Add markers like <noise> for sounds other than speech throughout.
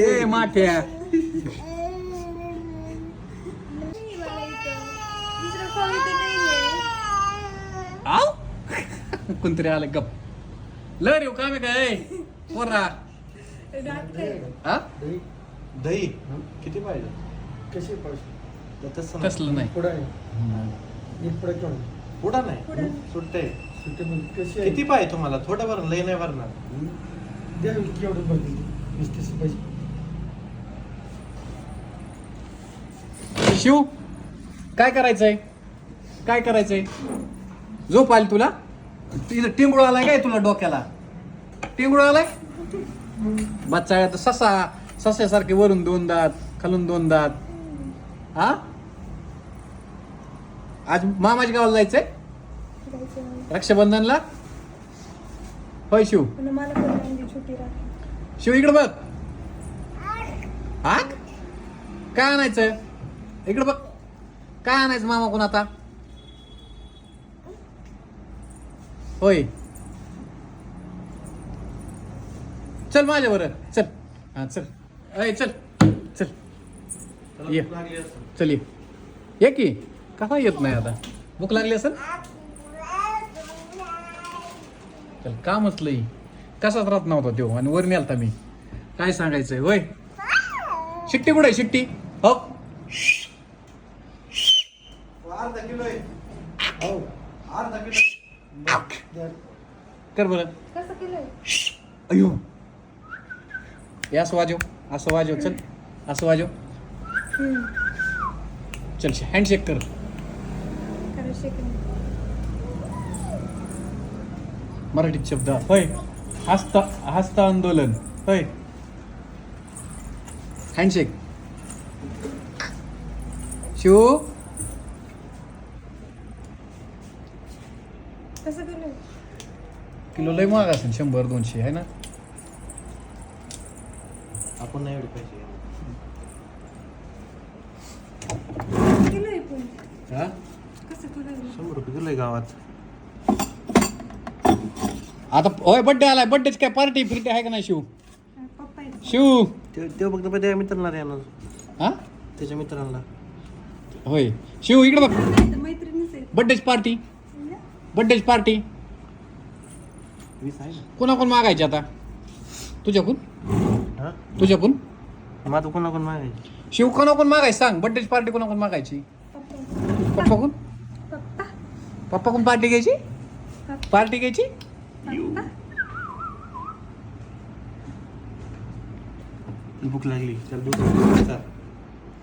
ए माठ्या. आव कोणतरी आलं गप। लय रे काम आहे काय पोरा. हा? दही दही. किती पाहिजे? कसे पाहिजे? तसं नाही. तसलं नाही. पुढं आहे एक पुढे केवढं पुढं नाही. पुढं. सुट्टे. सुट्टे म्हणजे कशी आहे? किती पाहिजे तुम्हाला? थोडं बरं लय नाही भरणार द्या वीस तीस शिव काय करायचंय? काय करायचंय? झोप आली तुला? इथं टिंगुळ आलाय काय तुला डोक्याला? टिंगुळ आलाय? बच्चा तर ससा सस्यासारखे वरून दोन दात खालून दोन दात. हा? आज मामाच्या गावाला जायचंय. रक्षाबंधनला? होय शिव. शिव इकडे बघ. हा काय आणायचं? इकडे बघ. काय आणायचं मामा कोण आता? होय. चल माझ्या बरं. चल. हा चल. अय चल. चल. ये. चल ये. ये की? कसा येत नाही आता? भूक लागली असेल? चल का लई कसाच राहत नव्हता तो आणि वर नेलता मी. काय सांगायचंय? होय? शिट्टी कुठे शिट्टी? हो? कर बरं. अयो. हे असं वाजव असं वाजव चल. असं वाजव. चल हँडशेक कर. मराठीत शब्द. होय. हस्त हस्त आंदोलन. होय. हँडशेक. शिव? कसं किलो लय महाग असेल शंभर दोनशे आहे ना? आपण नाही एवढे पैसे पण. हा? कसं शंभर रुपये किलो आहे गावात. आता होय बड्डे आलाय. बड्डेच काय पार्टी फिरटी आहे का नाही शिव? शिव. ते ते फक्त त्या मित्रांना येणार हा? त्याच्या मित्रांना. होय. शिव इकडे बघ. बड्डेच पार्टी बड्डेच पार्टी वीस आहे कोणाकोण मागायची आता? तुझ्याकून ना हा? तुझ्याकून माझं कोणा कोण मागायचे? शिव कोणाकोण मागायची? सांग. बड्डेची पार्टी कोणाकोण मागायची? पप्पा. पप्पाकडून? पप्पा. पप्पाकडून पार्टी घ्यायची? पार्टी घ्यायची? भूक लागली. चल भूक चल.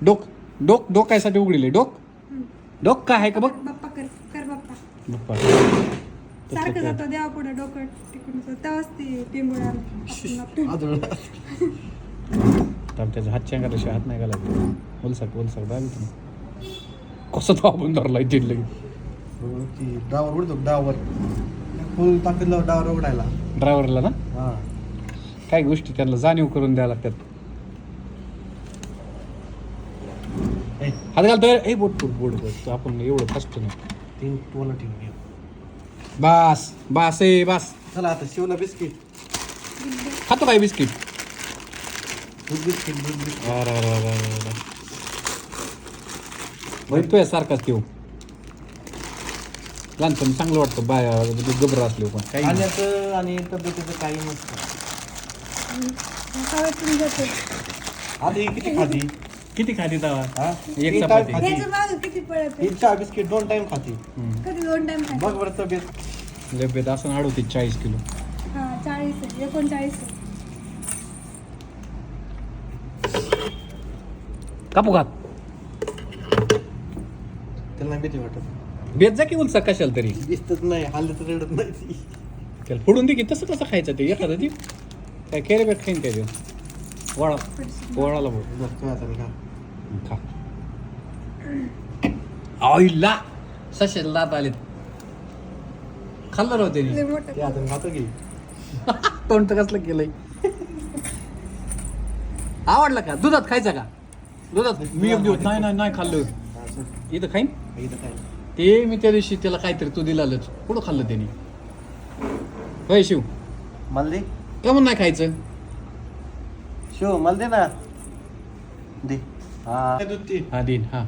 डोक डोक डोकायसाठी उघडीले? डोक. डोक काय आहे का बघ? बाप्पा कर कर बाप्पा. बाप्पा. सारखं जातो देवा पुढे डोकं तिकडून तेव्हाच ती. तर त्याच्या हात चेंगा तशी हात नाही घालायचे. बोलसाक बोलसाक दाबी तुम्ही कसं तो आपण बघ ती डावर उडतो डावर. फुल ताकद लाव डावर उघडायला. ड्रायव्हरला ना? हा. काय गोष्टी त्यांना जाणीव करून द्यायला लागतात? ए, हात घालतो ए बोट बोट बोट बोट आपण एवढं फास्ट नाही तीन टोला ठेवून घे. बास बास ए बास. चला आता शिवला बिस्किट. खातो काय बिस्किट. दूध बिस्किट दूध बिस्किट. अरे अरे अरे अरे अरे. सारखाच ठेव लहानपणी चांगलं वाटतं बाय गबर असले पण. काही नाही. खाण्याचं आणि तब्येतीचं काही नसतं. खावायचं जातो आधी किती खाती? किती खाती तवा? हा? एक चपाती. खाती. ह्याचं मागं किती पळत ही चहा बिस्किट दोन टाइम खाती. कधी दोन टाइम बघ बरं तब्येत. लेबेत असं अडवते चाळीस किलो. हा चाळीस आहे. एकोणचाळीस आहे. कापू खात त्याला नाही भीती वाटत. बेत जा की उलसा कशाला तरी. दिसतच नाही हालत रडत नाही ती. त्याला फोडून दे की तसं कसं खायचं ते? एखादं ती काय केले बेट खाईन काय ते वळा वळाला बोल बरं, काय आता खा. खा. आईला सशे दात आलेत. खाल्लं राव लय त्याने मोठं. ते आता खातो की. <laughs> तोंड तर कसलं केलंय. आवडला का? दुधात खायचा का? दुधात. मी एक दिवस नाही नाही नाही खाल्लं. हा, चल. इथं खाईन. इथं काय ते मी त्या दिवशी त्याला काहीतरी तू दिलालच. कुठं खाल्लं त्याने? होय शिव. मला दे. का म्हणून नाही खायचं? शिव मला दे ना. दे. हा. हा देईन हा.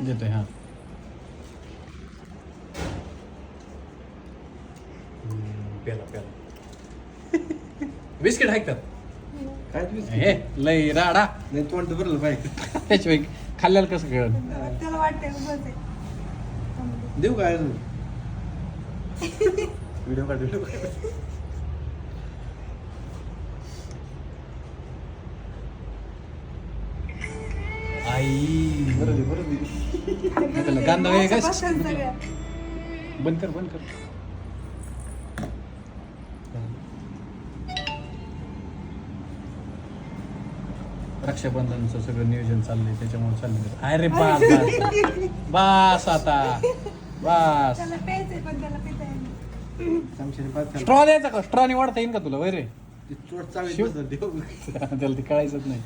देतोय हा. पेला बिस्किट आहे का? काय हे लय राडा. नाही तोंड भरलं पाहिजे त्याशिवाय खाल्ल्याला कसं कळत त्याला आहे. देऊ काय अजून व्हिडिओ काढ व्हिडिओ आई बरं दे बरं दे त्याला गांधा आहे काय बसन सगळ्या बंद कर बंद कर रक्षाबंधनचं सगळं नियोजन चाललंय त्याच्यामुळे चाललंय. अरे बास आता बास त्याला प्यायचंय पण त्याला पिता येईल चमच्याने पाच खाल्लं. स्ट्रॉ द्यायचा का स्ट्रॉने वाढता येईल का तुला वय रे ती चोट चांगली शिव. देऊ त्याला ते कळायचंच नाही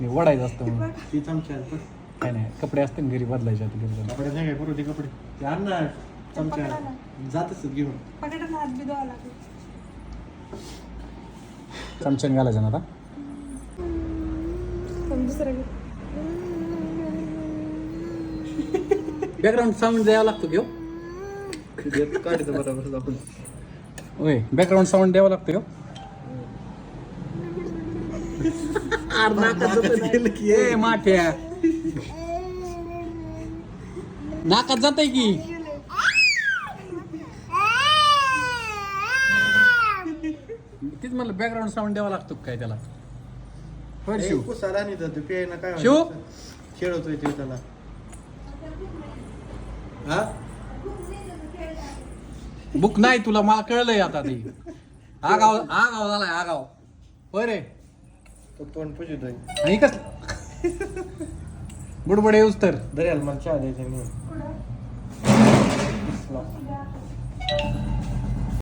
मी ओढायचं असतं म्हणून ती बस. काय नाही कपडे असते ना घरी बदलायचे आता घरी जाऊन. कपडे नाही काय बरोबर ते कपडे ते आण ना. जातच घेऊन पकडायला हात बी धुवा लागेल चमच्याने घालायचं ना आता पण दुसरं घे. बॅकग्राऊंड साऊंड द्यावा लागतो घेऊ काढतो बरोबर आपण होय बॅकग्राऊंड साऊंड द्यावा लागतो की ए माठ्या. नाकात जात आहे की? तीच मला बॅकग्राऊंड साऊंड द्यावा लागतो का काय त्याला? होय रे शिव कुसाला नाही तर ते ना काय शिव? व्हायचं? खेळवतोय ते त्याला. हा? बुक नाही तुला मला कळलंय आता ते. आगाव आगाव झालाय आगाव. होय रे. तो तोंड पुजतोय. आणि कस बुडबुडे येऊस तर. दर्याला मला चहा द्यायचा नाही कुठं?